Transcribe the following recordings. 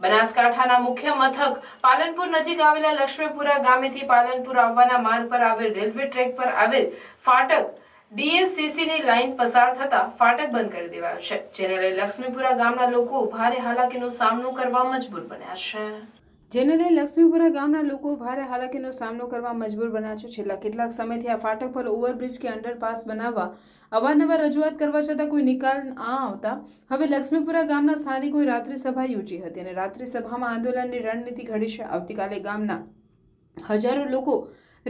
બનાસકાંઠાના મુખ્ય મથક પાલનપુર નજીક આવેલા લક્ષ્મીપુરા ગામેથી પાલનપુર આવવાના માર્ગ પર આવેલ રેલવે ટ્રેક પર આવેલ ફાટક ડીએફસીસીની લાઇન પસાર થતા ફાટક બંધ કરી દેવાયો છે, જેને લઈ લક્ષ્મીપુરા ગામના લોકો ભારે હાલાકીનો સામનો કરવા મજબૂર બન્યા છે. જેને લઈ લક્ષ્મીપુરા ગામના લોકો ભારે હાલાકીનો સામનો કરવા મજબૂર બન્યા છે. છેલ્લા કેટલાક સમયથી આ ફાટક પર ઓવરબ્રિજ કે અંડરપાસ બનાવવા અવારનવાર રજૂઆત કરવા છતાં કોઈ નિકાલ ન આવતા હવે લક્ષ્મીપુરા ગામના સ્થાનિકોએ રાત્રિ સભા યોજી હતી અને રાત્રિ સભામાં આંદોલનની રણનીતિ ઘડી છે. આવતીકાલે ગામના હજારો લોકો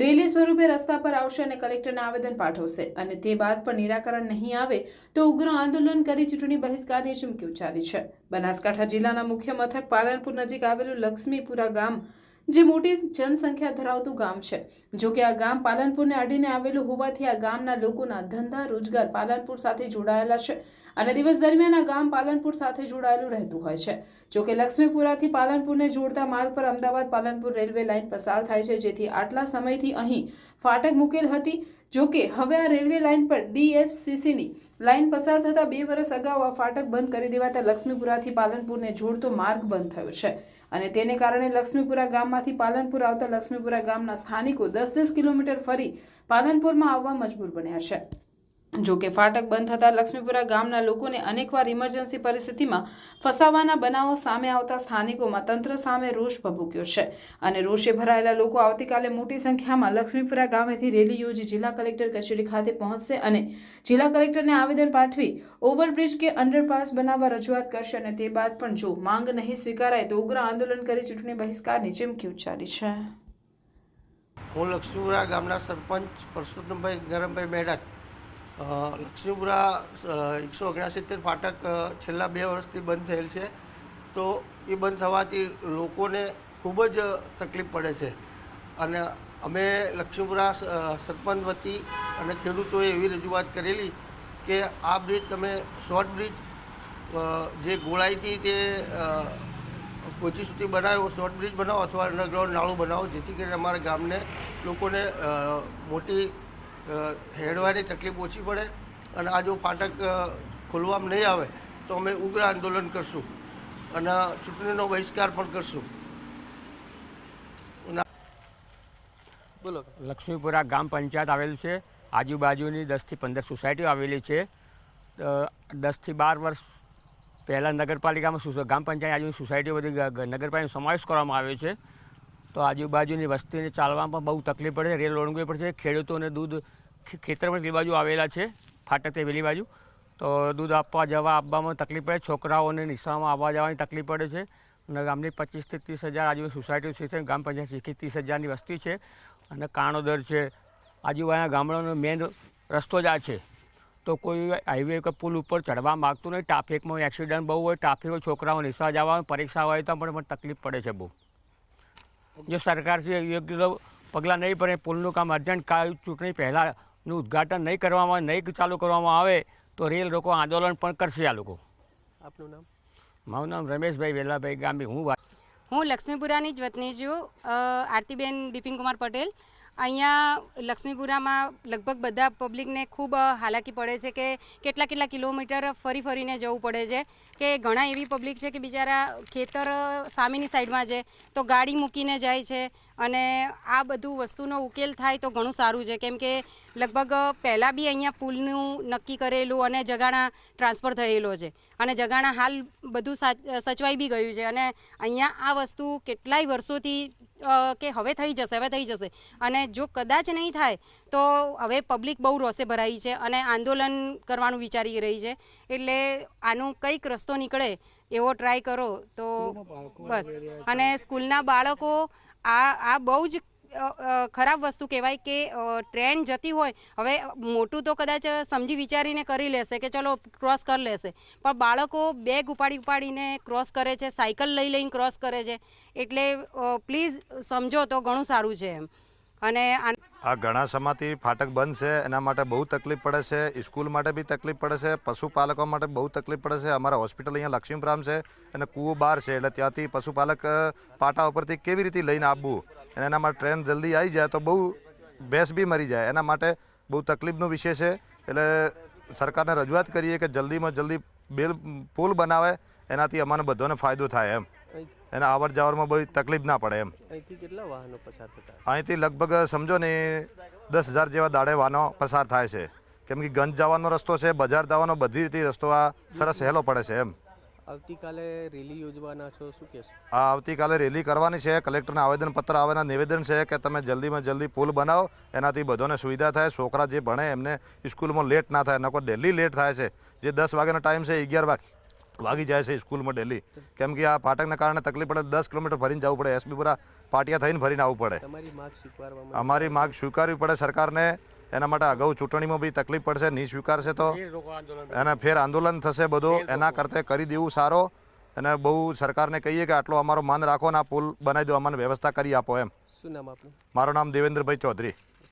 રેલી સ્વરૂપે રસ્તા પર આવશે અને કલેક્ટરને આવેદન પાઠવશે અને તે બાદ પણ નિરાકરણ નહીં આવે તો ઉગ્ર આંદોલન કરી ચૂંટણી બહિષ્કારની ચીમકી ઉચ્ચારી છે. બનાસકાંઠા જિલ્લાના મુખ્ય મથક પાલનપુર નજીક આવેલું લક્ષ્મીપુરા ગામ જે મોટી જનસંખ્યા ધરાવતું ગામ છે. જો કે આ ગામ પાલનપુરને અડીને આવેલું હોવાથી આ ગામના લોકોના ધંધા, રોજગાર પાલનપુર સાથે જોડાયેલા છે અને દિવસ દરમિયાન આ ગામ પાલનપુર સાથે જોડાયેલું રહેતું હોય છે. જો કે લક્ષ્મીપુરાથી પાલનપુરને જોડતા માર્ગ પર અમદાવાદ પાલનપુર રેલવે લાઇન પસાર થાય છે, જેથી આટલા સમયથી અહીં ફાટક મૂકેલ હતી. જો કે હવે આ રેલવે લાઇન પર ડીએફસીસીની લાઇન પસાર થતાં બે વર્ષ અગાઉ આ ફાટક બંધ કરી દેવાતા લક્ષ્મીપુરાથી પાલનપુરને જોડતો માર્ગ બંધ થયો છે. અને તેને કારણે લક્ષ્મીપુરા ગામમાંથી પાલનપુર આવતા લક્ષ્મીપુરા ગામના સ્થાનિકો દસ દસ કિલોમીટર ફરી પાલનપુરમાં આવવા મજબૂર બન્યા છે. જો કે ફાટક બંધ થતાં લક્ષ્મીપુરા ગામના લોકોને અનેકવાર ઇમરજન્સી પરિસ્થિતિમાં ફસાવાના બનાવો સામે આવતા સ્થાનિકોમાં તંત્ર સામે રોષ ભભૂક્યો છે. અને રોષે ભરાયેલા લોકો આવતીકાલે મોટી સંખ્યામાં લક્ષ્મીપુરા ગામેથી રેલી યોજી જિલ્લા કલેક્ટર કચેરી ખાતે પહોંચશે અને જિલ્લા કલેક્ટરને આવેદન પાઠવી ઓવરબ્રિજ કે અંડરપાસ બનાવવા રજૂઆત કરશે અને તે બાદ પણ જો માંગ નહીં સ્વીકારાય તો ઉગ્ર આંદોલન કરી ચૂંટણી બહિષ્કારની ચીમકી ઉચ્ચારી છે. હું લક્ષ્મીપુરા ગામના સરપંચ પરસોત્તમભાઈ ગરમભાઈ મેડત લક્ષ્મીપુરા એકસો ઓગણસિત્તેર ફાટક છેલ્લા બે વર્ષથી બંધ થયેલ છે. તો એ બંધ થવાથી લોકોને ખૂબ જ તકલીફ પડે છે. અને અમે લક્ષ્મીપુરા સરપંચ વતી અને ખેડૂતોએ એવી રજૂઆત કરેલી કે આ બ્રિજ તમે શોર્ટ બ્રિજ જે ગોળાઈથી તે કોચી સુધી બનાવ્યો, શોર્ટ બ્રિજ બનાવો અથવા અંડરગ્રાઉન્ડ નાળું બનાવો, જેથી કરીને અમારા ગામને લોકોને મોટી હેડવાની તકલીફ ઓછી પડે અને આ જો ફાટક ખોલવામાં નહીં આવે, તો અમે ઉગ્ર આંદોલન કરશું અને ચૂંટણીનો બહિષ્કાર પણ કરશું. બોલો. લક્ષ્મીપુરા ગામ પંચાયત આવેલ છે. આજુબાજુની દસથી પંદર સોસાયટીઓ આવેલી છે. દસથી બાર વર્ષ પહેલાં નગરપાલિકામાં ગામ પંચાયત આજુની સોસાયટીઓ બધી નગરપાલિકાનો સમાવેશ કરવામાં આવ્યો છે. તો આજુબાજુની વસ્તીને ચાલવામાં બહુ તકલીફ પડે છે. રેલ ઓળંગવી પડે છે. ખેડૂતોને દૂધ ખેતર પણ પેલી બાજુ આવેલા છે. ફાટક તે પેલી બાજુ. તો દૂધ આપવા જવા આપવામાં તકલીફ પડે. છોકરાઓને નિશાળમાં આવવા જવાની તકલીફ પડે છે. અને ગામની પચીસથી ત્રીસ હજાર આજુબાજુ સોસાયટી છે. ગામ પંચાયત શીખી ત્રીસ હજારની વસ્તી છે. અને કાણોદર છે. આજુબાજુના ગામડાનો મેઇન રસ્તો જ આ છે. તો કોઈ હાઈવે કે પુલ ઉપર ચડવા માગતું નહીં. ટ્રાફિકમાં એક્સિડન્ટ બહુ હોય ટ્રાફિક છોકરાઓ નિશાળ જવા હોય, પરીક્ષા હોય તો પણ પણ તકલીફ પડે છે બહુ. જો સરકાર છે યોગ્ય પગલાં નહીં ભરે પુલનું કામ અર્જન્ટ ચૂંટણી પહેલાંનું ઉદ્ઘાટન નહીં કરવામાં નહીં ચાલુ કરવામાં આવે તો રેલ લોકો આંદોલન પણ કરશે આ લોકો. આપનું નામ? મારું નામ રમેશભાઈ વેલાભાઈ ગામી હું વાત હું લક્ષ્મીપુરાની જ વતની છું આરતીબેન આરતીબેન બિપિનકુમાર પટેલ. અહીંયા લક્ષ્મીપુરામાં લગભગ બધા પબ્લિકને ખૂબ હાલાકી પડે છે કે કેટલા કેટલા કિલોમીટર ફરી ફરીને જવું પડે છે કે ઘણા એવી પબ્લિક છે કે બિચારા ખેતર સામેની સાઈડમાં છે, તો ગાડી મૂકીને જાય છે અને આ બધું વસ્તુનો ઉકેલ થાય તો ઘણું સારું છે. કેમ કે લગભગ પહેલાં બી અહીંયા પુલનું નક્કી કરેલું અને જગાણા ટ્રાન્સફર થયેલો છે. અને જગાણા હાલ બધું સાચ- સચવાઈ બી ગયું છે. અને અહીંયા આ વસ્તુ કેટલાય વર્ષોથી કે હવે થઈ જશે હવે થઈ જશે. અને જો કદાચ નહીં થાય તો હવે પબ્લિક બહુ રોષે ભરાઈ છે અને આંદોલન કરવાનું વિચારી રહી છે. એટલે આનું કંઈક રસ્તો નીકળે એવો ટ્રાય કરો તો બસ. અને સ્કૂલના બાળકો આ આ બહુ જ ખરાબ વસ્તુ કહેવાય કે ટ્રેન જતી હોય, હવે મોટું તો કદાચ સમજી વિચારીને કરી લેશે કે ચલો ક્રોસ કરી લેશે. પણ બાળકો બેગ ઉપાડી ઉપાડીને ક્રોસ કરે છે, સાયકલ લઈ લઈને ક્રોસ કરે છે. એટલે પ્લીઝ સમજો તો ઘણું સારું છે એમ. અને આ ઘણા સમયથી ફાટક બંધ છે એના માટે બહુ તકલીફ પડે છે સ્કૂલ માટે બી તકલીફ પડે છે, પશુપાલકો માટે બહુ તકલીફ પડે છે, અમારા હોસ્પિટલ અહીંયા લક્ષ્મીપુરામ છે અને કૂવો બહાર છે, એટલે ત્યાંથી પશુપાલક પાટા ઉપરથી કેવી રીતે લઈને આવવું? અને એના માટે ટ્રેન જલ્દી આવી જાય તો બહુ ભેંસ બી મરી જાય, એના માટે બહુ તકલીફનો વિષય છે, એટલે સરકારને રજૂઆત કરીએ કે જલ્દીમાં જલ્દી બેલ, પુલ બનાવે, એનાથી અમને બધાને ફાયદો થાય એમ. એને આવર જાવરમાં બહુ તકલીફ ના પડે એમ. અહીંથી કેટલા વાહનો પસાર થતા અહીંથી લગભગ સમજો ને દસ હજાર જેવા દાડે વાહનો પસાર થાય છે. કેમ કે ગંજ જવાનો રસ્તો છે બજાર જવાનો બધી રીતે રસ્તો આ સરસ હેલો પડે છે એમ. આવતીકાલે રેલી યોજવાના છો શું કહેશો? આ આવતીકાલે રેલી કરવાની છે કલેક્ટરને આવેદનપત્ર આવેના નિવેદન છે કે તમે જલ્દીમાં જલ્દી પુલ બનાવો એનાથી બધોને સુવિધા થાય છોકરા જે ભણે એમને સ્કૂલમાં લેટ ના થાય નકો ડેલી લેટ થાય છે. જે દસ વાગ્યાનો ટાઈમ છે અગિયાર વાગે વાગી જાય છે સ્કૂલમાં ડેલી કેમ કે આ ફાટકના કારણે તકલીફ પડે દસ કિલોમીટર ફરીને જવું પડે. એસબીપુરા પાટિયા થઈને ફરીને આવવું પડે. અમારી માગ સ્વીકારવી પડે સરકારને. એના માટે અગાઉ ચૂંટણીમાં બી તકલીફ પડશે નહીં સ્વીકારશે તો. એને ફેર આંદોલન થશે બધું. એના કરતે કરી દેવું સારો. અને બહુ સરકારને કહીએ કે આટલો અમારો માન રાખો ને આ પુલ બનાવી દો અમને વ્યવસ્થા કરી આપો એમ. શું નામ આપનું? મારું નામ દેવેન્દ્રભાઈ ચૌધરી.